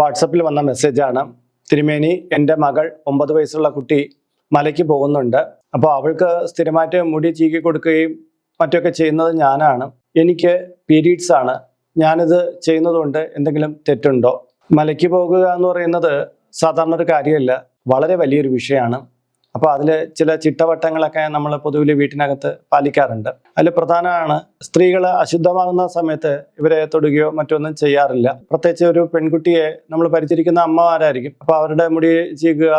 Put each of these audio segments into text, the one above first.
വാട്സപ്പിൽ വന്ന മെസ്സേജാണ്. തിരുമേനി എന്റെ മകൾ ഒമ്പത് വയസ്സുള്ള കുട്ടി മലയ്ക്ക് പോകുന്നുണ്ട്. അപ്പോൾ അവൾക്ക് സ്ഥിരമായിട്ട് മുടി ചീകി കൊടുക്കുകയും മറ്റൊക്കെ ചെയ്യുന്നത് ഞാനാണ്. എനിക്ക് പീരീഡ്സ് ആണ്. ഞാനിത് ചെയ്യുന്നതുകൊണ്ട് എന്തെങ്കിലും തെറ്റുണ്ടോ? മലയ്ക്ക് പോകുക എന്ന് പറയുന്നത് സാധാരണ ഒരു കാര്യമല്ല. വളരെ വലിയൊരു വിഷയമാണ്. അപ്പോൾ അതിൽ ചില ചിട്ടവട്ടങ്ങളൊക്കെ നമ്മൾ പൊതുവിൽ വീട്ടിനകത്ത് പാലിക്കാറുണ്ട്. അതിൽ പ്രധാനമാണ് സ്ത്രീകൾ അശുദ്ധമാകുന്ന സമയത്ത് ഇവരെ തൊടുകയോ മറ്റൊന്നും ചെയ്യാറില്ല. പ്രത്യേകിച്ച് ഒരു പെൺകുട്ടിയെ നമ്മൾ പരിചരിക്കുന്ന അമ്മമാരായിരിക്കും. അപ്പോൾ അവരുടെ മുടി ചീകുക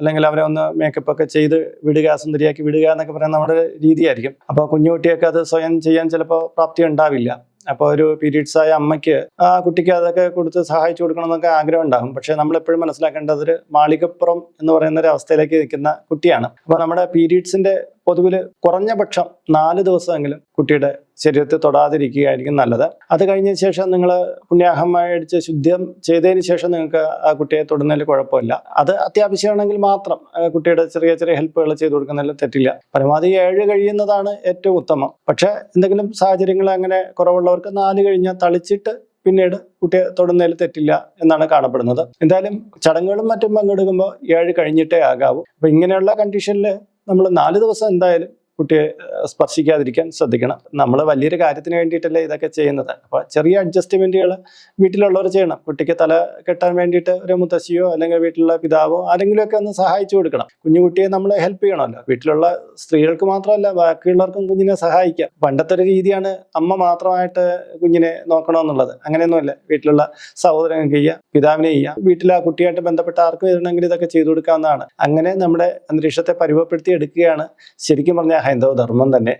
അല്ലെങ്കിൽ അവരെ ഒന്ന് മേക്കപ്പ് ഒക്കെ ചെയ്ത് വിടുക സുന്ദരിയാക്കി വിടുക എന്നൊക്കെ പറയുന്ന നമ്മുടെ രീതിയായിരിക്കും. അപ്പോൾ കുഞ്ഞുകുട്ടിയൊക്കെ അത് സ്വയം ചെയ്യാൻ ചിലപ്പോൾ പ്രാപ്തി ഉണ്ടാവില്ല. അപ്പോൾ ഒരു പീരീഡ്സ് ആയ അമ്മയ്ക്ക് ആ കുട്ടിക്ക് അതൊക്കെ കൊടുത്ത് സഹായിച്ചു കൊടുക്കണം എന്നൊക്കെ ആഗ്രഹം ഉണ്ടാകും പക്ഷെ നമ്മൾ എപ്പോഴും മനസ്സിലാക്കേണ്ടത് ഒരു മാളികപ്പുറം എന്ന് പറയുന്ന ഒരു അവസ്ഥയിലേക്ക് നിൽക്കുന്ന കുട്ടിയാണ്. അപ്പോൾ നമ്മുടെ പീരീഡ്സിന്റെ പൊതുവിൽ കുറഞ്ഞ പക്ഷം നാല് ദിവസമെങ്കിലും കുട്ടിയുടെ ശരീരത്തിൽ തൊടാതിരിക്കുകയായിരിക്കും നല്ലത്. അത് കഴിഞ്ഞ ശേഷം നിങ്ങൾ പുണ്യാഹമായി അടിച്ച് ശുദ്ധം ചെയ്തതിന് ശേഷം നിങ്ങൾക്ക് ആ കുട്ടിയെ തൊടുന്നതിൽ കുഴപ്പമില്ല. അത് അത്യാവശ്യമാണെങ്കിൽ മാത്രം കുട്ടിയുടെ ചെറിയ ചെറിയ ഹെൽപ്പുകൾ ചെയ്തു കൊടുക്കുന്നതിൽ തെറ്റില്ല. പരമാവധി ഏഴ് കഴിയുന്നതാണ് ഏറ്റവും ഉത്തമം. പക്ഷേ എന്തെങ്കിലും സാഹചര്യങ്ങൾ അങ്ങനെ കുറവുള്ളവർക്ക് നാല് കഴിഞ്ഞാൽ തളിച്ചിട്ട് പിന്നീട് കുട്ടിയെ തൊടുന്നതിൽ തെറ്റില്ല എന്നാണ് കാണപ്പെടുന്നത്. എന്തായാലും ചടങ്ങുകളും മറ്റും പങ്കെടുക്കുമ്പോൾ ഏഴ് കഴിഞ്ഞിട്ടേ ആകാവൂ. അപ്പം ഇങ്ങനെയുള്ള കണ്ടീഷനിൽ നമ്മൾ നാല് ദിവസം എന്തായാലും കുട്ടിയെ സ്പർശിക്കാതിരിക്കാൻ ശ്രദ്ധിക്കണം. നമ്മൾ വലിയൊരു കാര്യത്തിന് വേണ്ടിയിട്ടല്ലേ ഇതൊക്കെ ചെയ്യുന്നത്. അപ്പോൾ ചെറിയ അഡ്ജസ്റ്റ്മെന്റുകൾ വീട്ടിലുള്ളവർ ചെയ്യണം. കുട്ടിക്ക് തല കെട്ടാൻ വേണ്ടിയിട്ട് ഒരു മുത്തശ്ശിയോ അല്ലെങ്കിൽ വീട്ടിലുള്ള പിതാവോ ആരെങ്കിലുമൊക്കെ ഒന്ന് സഹായിച്ചു കൊടുക്കണം. കുഞ്ഞു കുട്ടിയെ നമ്മൾ ഹെൽപ്പ് ചെയ്യണമല്ലോ. വീട്ടിലുള്ള സ്ത്രീകൾക്ക് മാത്രമല്ല ബാക്കിയുള്ളവർക്കും കുഞ്ഞിനെ സഹായിക്കാം. പണ്ടത്തെ ഒരു രീതിയാണ് അമ്മ മാത്രമായിട്ട് കുഞ്ഞിനെ നോക്കണമെന്നുള്ളത്. അങ്ങനെയൊന്നുമല്ല. വീട്ടിലുള്ള സഹോദരങ്ങൾ ചെയ്യാം പിതാവിനെ ചെയ്യാം. വീട്ടിൽ ആ കുട്ടിയായിട്ട് ബന്ധപ്പെട്ട ആർക്കും വരണമെങ്കിൽ ഇതൊക്കെ ചെയ്തു കൊടുക്കാവുന്നതാണ്. അങ്ങനെ നമ്മുടെ അന്തരീക്ഷത്തെ പരിമപ്പെടുത്തി എടുക്കുകയാണ് ശരിക്കും പറഞ്ഞാൽ ഹൈന്ദവ ധർമ്മം തന്നെ